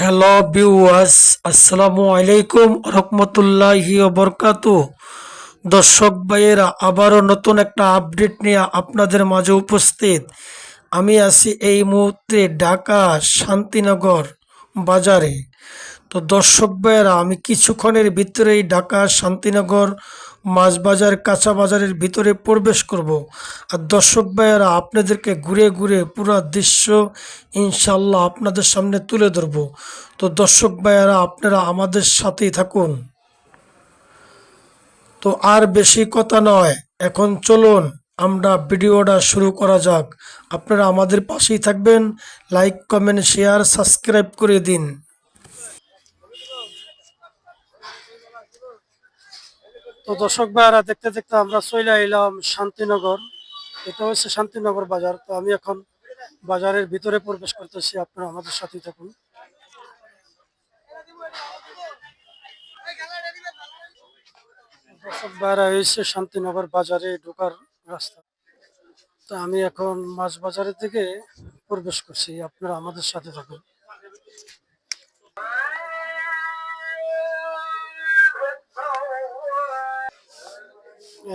Hello বিওয়াস আসসালামু আলাইকুম রহমতুল্লাহি বরকাত দর্শক ভাইয়েরা, আবারও নতুন একটা আপডেট নিয়ে আপনাদের মাঝে উপস্থিত। আমি আছি এই মুহূর্তে ঢাকা শান্তিনগর বাজারে। তো দর্শক ভাইয়েরা, আমি কিছুক্ষণের ভিতরেই ঢাকা শান্তিনগর মাছ বাজার কাঁচা বাজারের ভিতরে প্রবেশ করব। আর দর্শক ভাইয়েরা, আপনাদেরকে ঘুরে ঘুরে পুরো দৃশ্য ইনশাল্লাহ আপনাদের সামনে তুলে ধরব। তো দর্শক ভাইয়েরা, আপনারা আমাদের সাথেই থাকুন। তো আর বেশি কথা নয়, এখন চলুন আমরা ভিডিওটা শুরু করা যাক। আপনারা আমাদের পাশেই থাকবেন, লাইক, কমেন্ট, শেয়ার, সাবস্ক্রাইব করে দিন। তো দর্শক ভাইরা দেখতে দেখতে আমরা চলে এলাম শান্তিনগর। এটা হচ্ছে শান্তিনগর বাজার। তো আমি এখন বাজারের ভিতরে প্রবেশ করতেছি, আপনারা আমাদের সাথে থাকুন। দর্শক ভাইরা এসে শান্তিনগর বাজারে ঢোকার রাস্তা। তো আমি এখন মাছ বাজারের দিকে প্রবেশ করছি, আপনারা আমাদের সাথে থাকুন।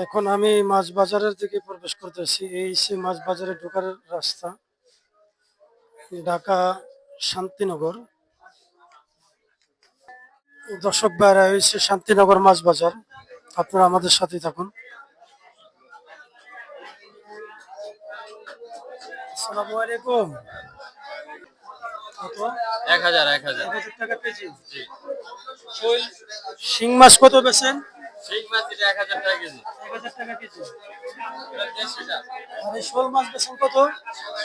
এখন আমি মাছ বাজারের দিকে প্রবেশ করতেছি। এই সে মাছ বাজারে ঢোকার রাস্তা। ঢাকা শান্তিনগর। দর্শক বাইরা হয়েছে শান্তিনগর মাছ বাজার। আপনারা আমাদের সাথে থাকুন। আসসালামু আলাইকুম। এক হাজার এক হাজার। টাকা শিং মাছ কত বেছেন শিং মাছ এটা এক হাজার টাকা কেজি। এক হাজার টাকা কেজি। আর শোল মাছ বেছেন কত?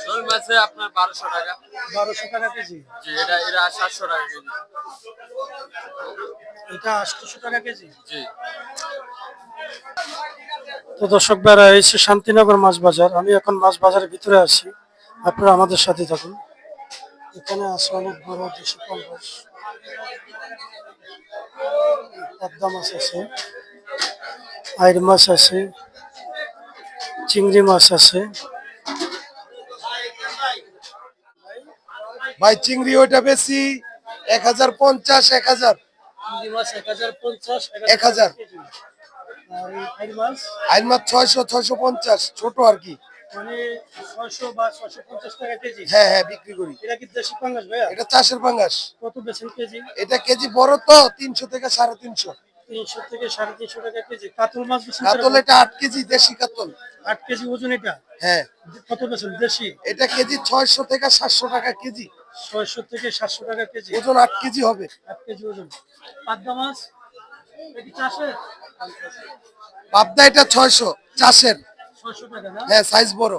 শোল মাছে আপনার টাকা। কেজি। জি এটা টাকা কেজি। এটা আটশোশো টাকা কেজি? জি। তো দর্শক বেড়া এসে শান্তিনগর মাছ বাজার। আমি এখন মাছ বাজারের ভিতরে আছি। আপনারা আমাদের সাথে থাকুন। এখানে আছে অনেক বড় দেশি কলবাস পদ্মা আছে। আইর মাছ আছে চিংড়ি মাছ আছে। ভাই চিংড়ি ওইটা বেশি এক হাজার পঞ্চাশ এক হাজার। এক হাজার আইন মাছ? ছয়শো ছয়শো পঞ্চাশ ছোট আর কি। মানে হ্যাঁ হ্যাঁ বিক্রি করি। এটা চাষের পাঙ্গাস। কত বেছেন কেজি? এটা কেজি বড় তো তিনশো থেকে সাড়ে তিনশো। তিনশো থেকে সাড়ে তিনশো টাকা কেজি। কাতল মাছ বেছেন কাতল এটা আট কেজি দেশি কাতল। আট কেজি ওজন এটা? হ্যাঁ। কত বেছেন দেশি? এটা কেজি ছয়শো থেকে সাতশো টাকা কেজি। ছয়শো থেকে সাতশো টাকা কেজি। ওজন আট কেজি হবে। আট কেজি ওজন। পাবদা মাছ? এটা চাষের? পাবদা এটা ছয়শো চাষের। ছয়শো টাকা না? হ্যাঁ সাইজ বড়।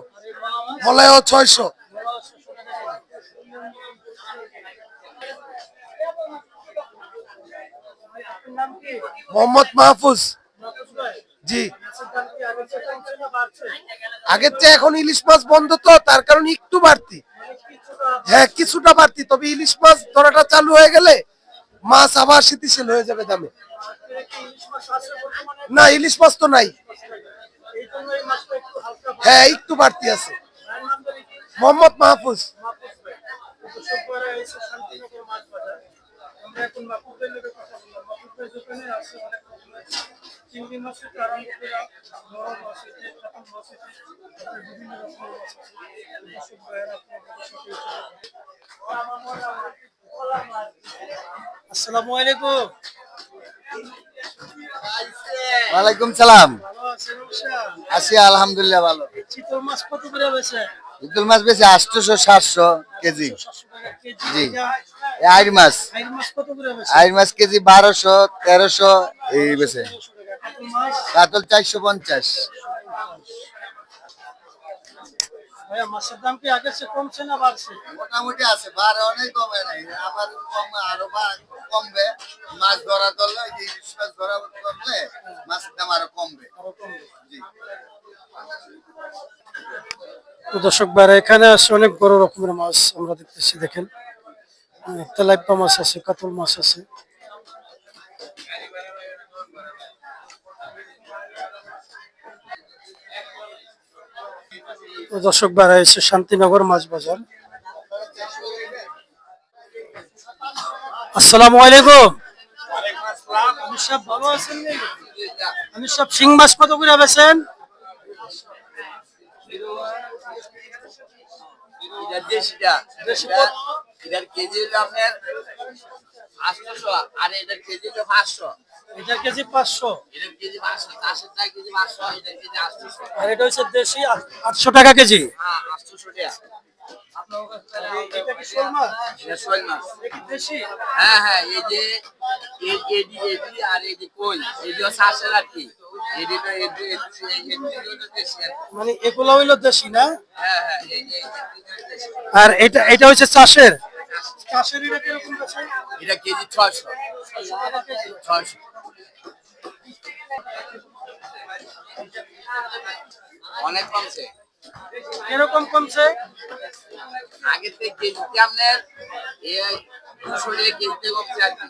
মলায়ও ছয়শো মলা ছয়শো টাকা ভাই, আপনার নাম কি মোহাম্মদ মাহফুজ। জি। আগের চেয়ে এখন ইলিশ মাছ বন্ধ তো, তার কারণে একটু বাড়তি। হ্যাঁ কিছুটা বাড়তি, তবে ইলিশ মাছ ধরাটা চালু হয়ে গেলে মাছ আবার শীতিশীল হয়ে যাবে দামে। না, ইলিশ মাছ তো নাই। হ্যাঁ একটু বাড়তি আছে? মোহাম্মদ মাহফুজ। আছে চিংড়ি বড় মাছ আছে, মাছ আছে, বিভিন্ন রকমের মাছ আছে। দর্শক ভাইরা আপনাদের আসসালামু আলাইকুম। ওয়ালাইকুম সালাম। ভালো আছেন আছি আলহামদুলিল্লাহ ভালো। চিতল মাছ কত করে বেছে ইদুল মাছ বেশি আটশোশো সাতশো কেজি। জি। এই আইর মাছ। আইর মাছ কেজি বারোশো তেরোশো এই বেছে কাতল চারশো পঞ্চাশ। মাছের দাম কি চেয়ে কমছে না বাড়ছে? মোটামুটি আছে বার অনেক কমে নাই। আবার কম আরও বা- কমবে। মাছ ধরা ধরলে ইলিশ মাছ ধরা করলে মাছের দাম আরও কমবে। আরও কমবে। জি। তো দর্শক ভাইরা, এখানে আছে অনেক বড় রকমের মাছ আমরা দেখতেছি, দেখেন। তেলাপিয়া মাছ আছে, কাতল মাছ আছে। দর্শক ভাইরা এসে শান্তিনগর মাছ বাজার। আসসালামু আলাইকুম। ভালো আছেন? আমি সব শিং মাছ কত করে বেছেন এটা দেশিটা। দেশি এটার কেজি হলো আপনার আর এটার কেজি হলো পাঁচশো। এটার কেজি পাঁচশো। এটার কেজি পাঁচশো চারশো টাকা কেজি পাঁচশো এটার কেজি আটশোশো আর এটা হচ্ছে দেশি আটশো টাকা কেজি। হ্যাঁ আটশোশো টাকা। হ্যাঁ হ্যাঁ এই যে এডি এডি আর কই কি। এডি আর কি। মানে এগুলো হইল দেশি না? এই যে এই যে দেশি। আর এটা এটা হচ্ছে চাষের? চাষের। এটা কীরকম এটা কেজি ছয়শো। ছয়শো। অনেক কমছে। কীরকম কমছে? আগে থেকে কেজিতে আপনার এই দুশো টাকা কেজিতে কমছে আর কি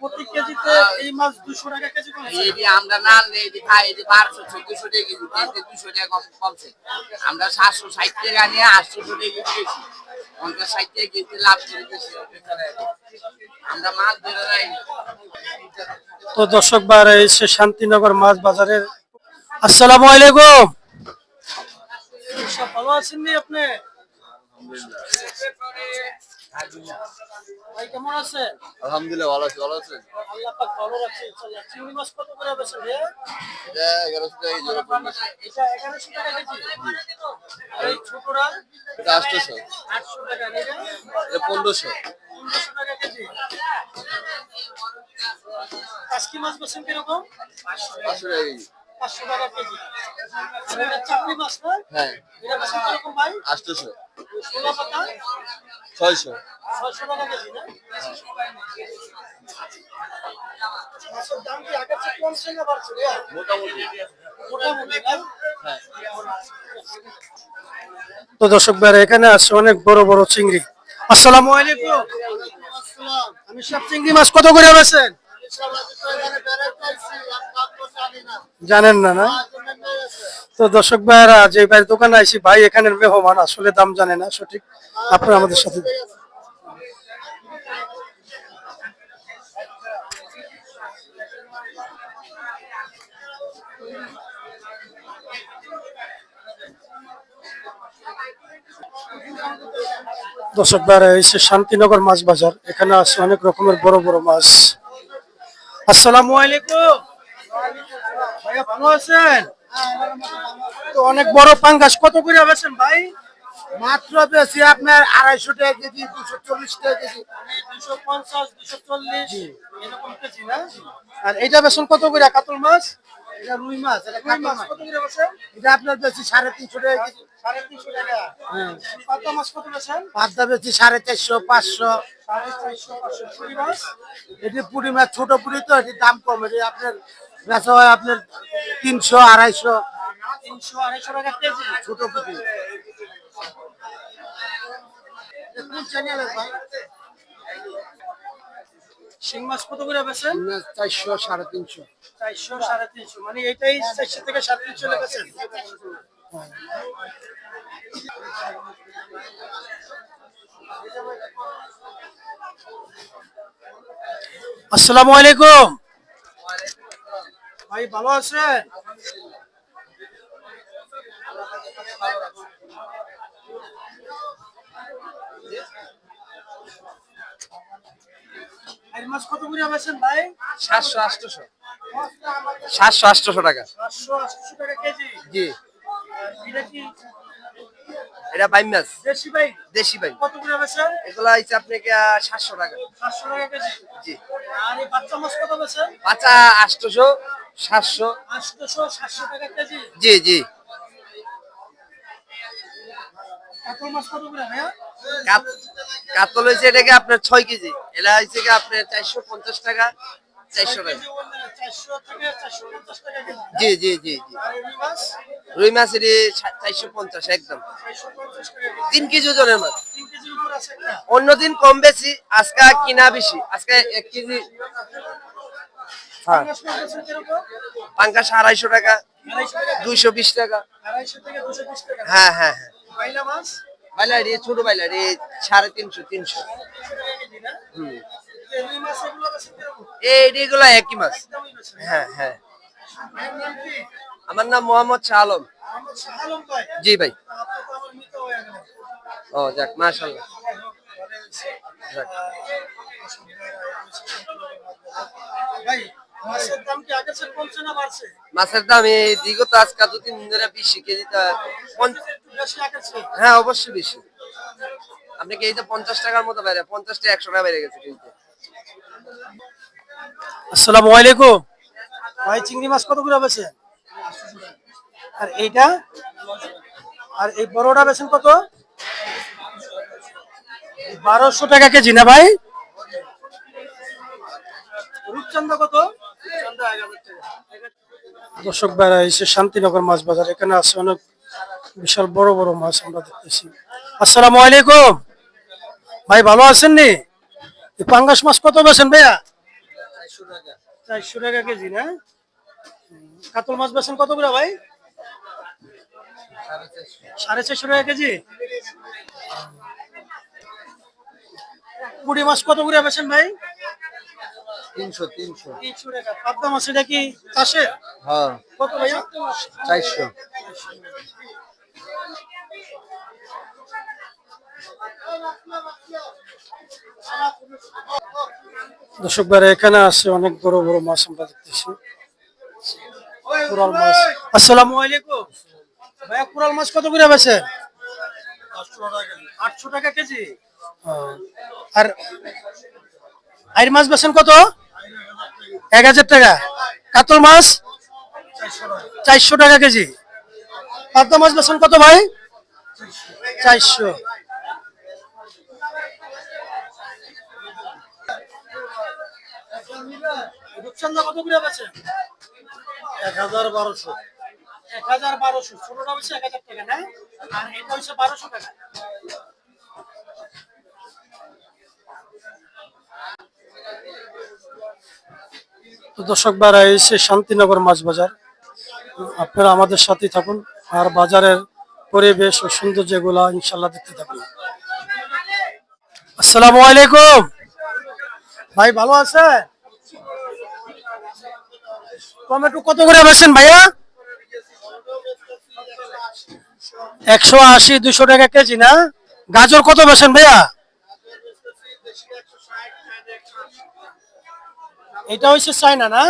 প্রতি কেজিতে এই মাছ দুশো টাকা কেজি কমছে? এই আমরা না আনলে এই খাই এই বারোশো চোদ্দশো টাকা কেজি কেজিতে দুশো টাকা কম কমছে। আমরা সাতশো ষাট টাকা নিয়ে আটশোশো টাকা কেজি বেশি পঞ্চাশ ষাট টাকা কেজিতে লাভ আমরা মাছ ধরে রাখি তো দর্শক বার এসে শান্তিনগর মাছ বাজারের আসসালামু আলাইকুম। সব ভালো আছেন নি আপনি? ভাই কেমন আছেন? আলহামদুলিল্লাহ ভালো আছি ভালো আছেন? আল্লাহ পাক ভালো রাখছে ইনশাআল্লাহ। চিংড়ি মাছ কত করে বেচেন রে এটা এগারোশো টাকা জোড়া পড়বে এটা 1100 টাকা কেজি? আর এই ছোটরা? এটা আটশোশো। 800 টাকা এটা পনেরোশো। 1500 টাকা কেজি। কাসকি মাছ বেচেন কীরকম? পাঁচশো টাকা কেজি। পাঁচশো টাকা কেজি। চাকরি মাছ না হ্যাঁ। এটা বেচেন কীরকম ভাই? আটশোশো। ষোলো পাতা? ছয়শো। ছয়শো টাকা কেজি না? মাছের দাম কি আগের চেয়ে কমছে না বাড়ছে মোটামুটি। মোটামুটি হ্যাঁ। তো দর্শক ভাইরা এখানে আছে অনেক বড় বড় চিংড়ি। আসসালামু আলাইকুম। আমি সব চিংড়ি মাছ কত করে বেছেন জানেন না না? তো দর্শক ভাইরা যে ভাইয়ের দোকানে আইছি, ভাই এখানের মেহমান, আসলে দাম জানে না, সঠিক? আপনারা আমাদের সাথে দর্শক ভাইরা এসে শান্তিনগর মাছ বাজার। এখানে আছে অনেক রকমের বড় বড় মাছ। আসসালামু আলাইকুম। ভাইয়া ভালো আছেন? তো অনেক বড় পাঙ্গাস কত করে ভাই? মাত্র বেশি আপনার আড়াইশো টাকা কেজি দুশো চল্লিশ টাকা কেজি। দুশো পঞ্চাশ দুশো চল্লিশ এরকম কেজি না? আর এইটা বেছেন কত করে কাতল মাছ? এটা রুই মাছ এটা কাতল মাছ মাছ। কত করে বেছেন এটা আপনার বেশি সাড়ে তিনশো টাকা কেজি। সাড়ে তিনশো টাকা। পাতা মাছ কত বেশি সাড়ে চারশো পাঁচশো। সাড়ে চারশো পাঁচশো। পুরি মাছ? এটি পুরি মাছ ছোট পুরি তো এটির দাম কম। এটি আপনার বেচা হয় আপনার তিনশো আড়াইশো। তিনশো আড়াইশো টাকা কেজি। ছোট ভাই। শিং মাছ কত করে বেছেন চারশো সাড়ে তিনশো। চারশো সাড়ে তিনশো। মানে এটাই চারশো থেকে সাড়ে তিনশো লেগেছেন আসসালামু আলাইকুম। ভাই ভালো আছেন? মাছ কত করে ভাই? সাতশো আটশোশো সাতশো আটশোশো টাকা। আটশো টাকা কেজি? জি। এটা কি? এটা বাইম মাছ। দেশি ভাই? দেশি কত করে এগুলো আপনাকে সাতশো টাকা। পাঁচশো টাকা কেজি? জি। আর এই বাচ্চা মাছ কত বাচ্চা সাতশো। জি জি। কাতল হয়েছে এটাকে আপনার ছয় কেজি। এটা হয়েছে কি আপনার চারশো পঞ্চাশ টাকা চারশো টাকা। জি জি জি জি। রুই মাছ? এটি চারশো পঞ্চাশ একদম। তিন কেজি ওজনের মাছ। অন্যদিন কম বেশি আজকে কিনা বেশি আজকে এক কেজি পাঙ্কাশ আড়াইশো টাকা, দুইশো বিশ টাকা হ্যাঁ হ্যাঁ হ্যাঁ বাইলা বাইলারি ছোট বাইলারি সাড়ে তিনশো তিনশো হুম? এইগুলো একই মাছ হ্যাঁ হ্যাঁ? আমার নাম মোহাম্মদ শাহ আলম। জি ভাই। ও, যাক মাশাল্লাহ যাক। ভাই মাছের দাম কি আগের চেয়ে কমছে না বাড়ছে? মাছের দাম এই বিগত আজকে দুদিন ধরে বেশি চেয়ে? হ্যাঁ অবশ্যই বেশি। আপনি কেজিতে পঞ্চাশ টাকার মতো বাইরে পঞ্চাশ টাকা একশো টাকা বেড়ে গেছে কেজিতে আসসালামু আলাইকুম। ভাই চিংড়ি মাছ কত করে বেছেন আর এইটা? আর এই বড়টা বেছেন কত? বারোশো টাকা কেজি না ভাই? রূপচন্দ্র কত? দর্শক ভাইরা এসে শান্তিনগর মাছ বাজার, এখানে আছে অনেক বিশাল বড় বড় মাছ আমরা দেখতেছি। আসসালামু আলাইকুম। ভাই, ভালো আছেন নি? পাঙ্গাস মাছ কত বেছেন ভাইয়া? চারশো টাকা কেজি, না? কাতল মাছ বেছেন কত করে ভাই? সাড়ে চারশো টাকা কেজি? পুঁটি মাছ কত করে বেছেন ভাই? তিনশো তিনশো। তিনশো টাকা। পাবদা মাছ এটা কি চাষে হ্যাঁ। কত ভাইয়া? চারশো। দর্শক ভাইরা এখানে আছে অনেক বড় বড় মাছ আমরা দেখতেছি। কুরাল মাছ। আসসালামু আলাইকুম। ভাইয়া কুরাল মাছ কত করে বেছে আটশো টাকা কেজি। আর আইর মাছ বেছেন কত? এক হাজার টাকা। কাতল মাছ? চারশো টাকা কেজি। পাবদা মাছ বেছেন কত ভাই? চারশো। কত করে বেছেন এক হাজার বারোশো। এক হাজার বারোশো। ছোটটা হচ্ছে এক হাজার টাকা না? আর এটা হচ্ছে বারোশো টাকা। দর্শক বারা এসে শান্তিনগর মাছ বাজার, আপনারা আমাদের সাথে থাকুন। আর বাজারের পরিবেশ ও সৌন্দর্যগুলা ইনশাল্লাহ দেখতে থাকুন। আসসালামু আলাইকুম। ভাই, ভালো আছে টমেটো কত করে বেছেন ভাইয়া? একশো আশি দুশো টাকা কেজি না? গাজর কত বেছেন ভাইয়া? এটা হচ্ছে চাইনা না?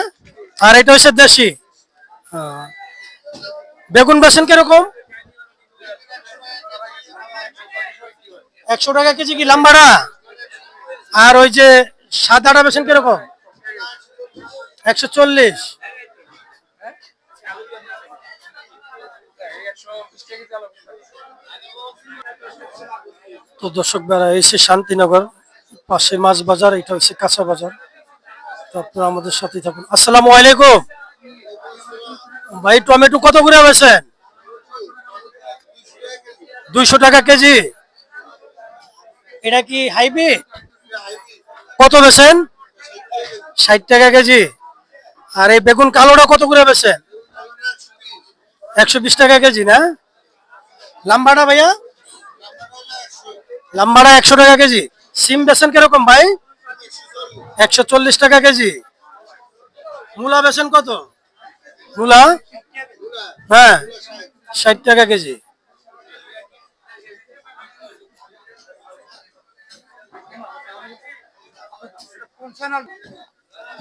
আর এটা হচ্ছে দেশি। হ্যাঁ। বেগুন বেছেন কীরকম? একশো টাকা কেজি কি লাম্বাড়া? আর ওই যে সাদাটা বেছেন কীরকম? একশো চল্লিশ। তো দর্শক বেড়া এসে শান্তিনগর পাশে মাছ বাজার এটা হচ্ছে কাঁচা বাজার। তো আপনারা আমাদের সাথে থাকুন। আসসালামু আলাইকুম। ভাই, টমেটো কত করে বেছেন দুইশো টাকা কেজি। এটা কি হাইব্রিড? কত বেছেন ষাট টাকা কেজি। আর এই বেগুন কালোটা কত করে বেছেন একশো বিশ টাকা কেজি না? লাম্বাটা ভাইয়া? লাম্বাটা একশো টাকা কেজি। সিম বেছেন কীরকম ভাই? একশো চল্লিশ টাকা কেজি। মূলা বেছেন কত? মূলা? হ্যাঁ ষাট টাকা কেজি।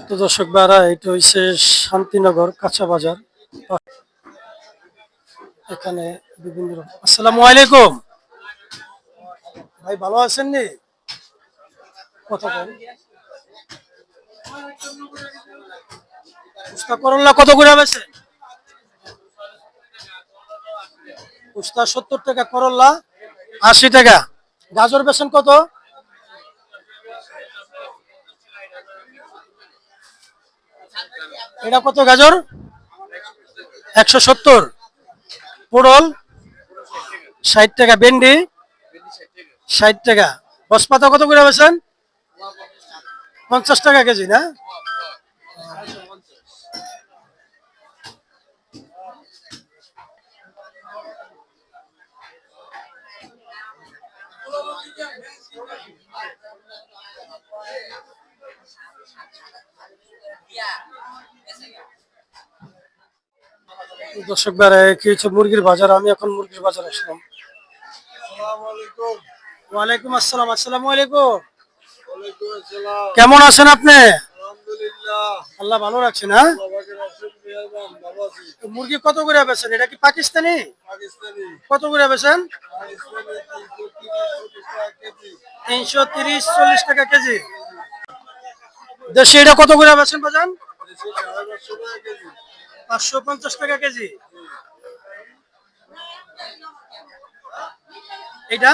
তো দর্শক বারা এটা হচ্ছে শান্তিনগর কাঁচা বাজার। এখানে বিভিন্ন আসসালামু আলাইকুম। ভাই, ভালো আছেন নি? কথা বল। উস্তা করল্লা কত করে বেছে উস্তা সত্তর টাকা, করল্লা আশি টাকা। গাজর বেছেন কত? এটা কত গাজর? একশো সত্তর। পটল ষাট টাকা, ভেন্ডি ষাট টাকা। বসপাতা কত করে বেছেন পঞ্চাশ টাকা কেজি না? দর্শক বেড়ায় কি হচ্ছে মুরগির বাজার? আমি এখন মুরগির বাজার আসলাম। ওয়ালাইকুম আসসালাম আসসালামু আলাইকুম। কেমন আছেন আপনি? আল্লাহ ভালো রাখছেন হ্যাঁ? মুরগি কত করে বেছেন এটা কি পাকিস্তানি? কত করে বেছেন তিনশো তিরিশ চল্লিশ টাকা কেজি। দেশে এটা কত করে বেছেন বাজান? পাঁচশো পঞ্চাশ টাকা কেজি। এটা?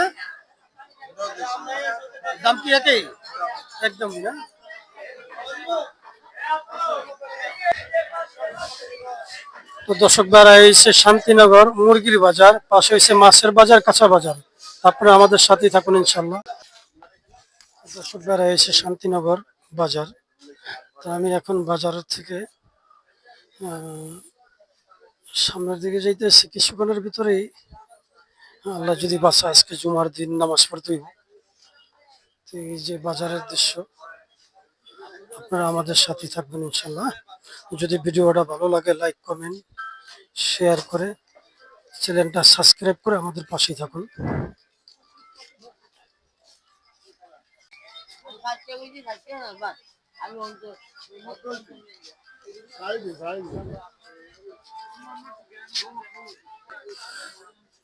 দাম কি একই? একদম তো দর্শক দ্বারা এসে শান্তিনগর মুরগির বাজার, পাশে হয়েছে মাছের বাজার, কাঁচা বাজার। আপনারা আমাদের সাথেই থাকুন ইনশাল্লাহ দর্শক দ্বারা এসে শান্তিনগর বাজার। তো আমি এখন বাজারের থেকে সামনের দিকে যাইতেছি। কিছুক্ষণের ভিতরেই আল্লাহ যদি বাসা আজকে জুমার দিন নামাজ পড়তে হইব। তো এই যে বাজারের দৃশ্য, আপনারা আমাদের সাথে থাকবেন ইনশাল্লাহ যদি ভিডিওটা ভালো লাগে লাইক কমেন্ট শেয়ার করে চ্যানেলটা সাবস্ক্রাইব করে আমাদের পাশেই থাকুন।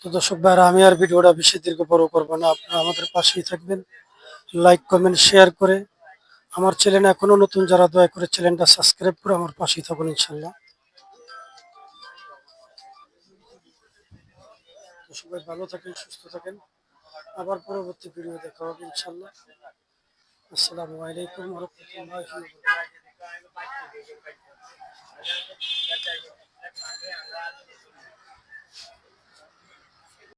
তো দর্শক ভাইরা, আমি আর ভিডিওটা বেশি দীর্ঘ বড় করব না। আপনারা আমাদের পাশেই থাকবেন। লাইক কমেন্ট শেয়ার করে আমার চ্যানেল এখনও নতুন যারা দয়া করে চ্যানেলটা সাবস্ক্রাইব করে আমার পাশেই থাকুন ইনশাল্লাহ সবাই ভালো থাকেন, সুস্থ থাকেন। আবার পরবর্তী ভিডিও দেখা হবে ইনশাল্লাহ আসসালামু আলাইকুম রহমতুল্লাহ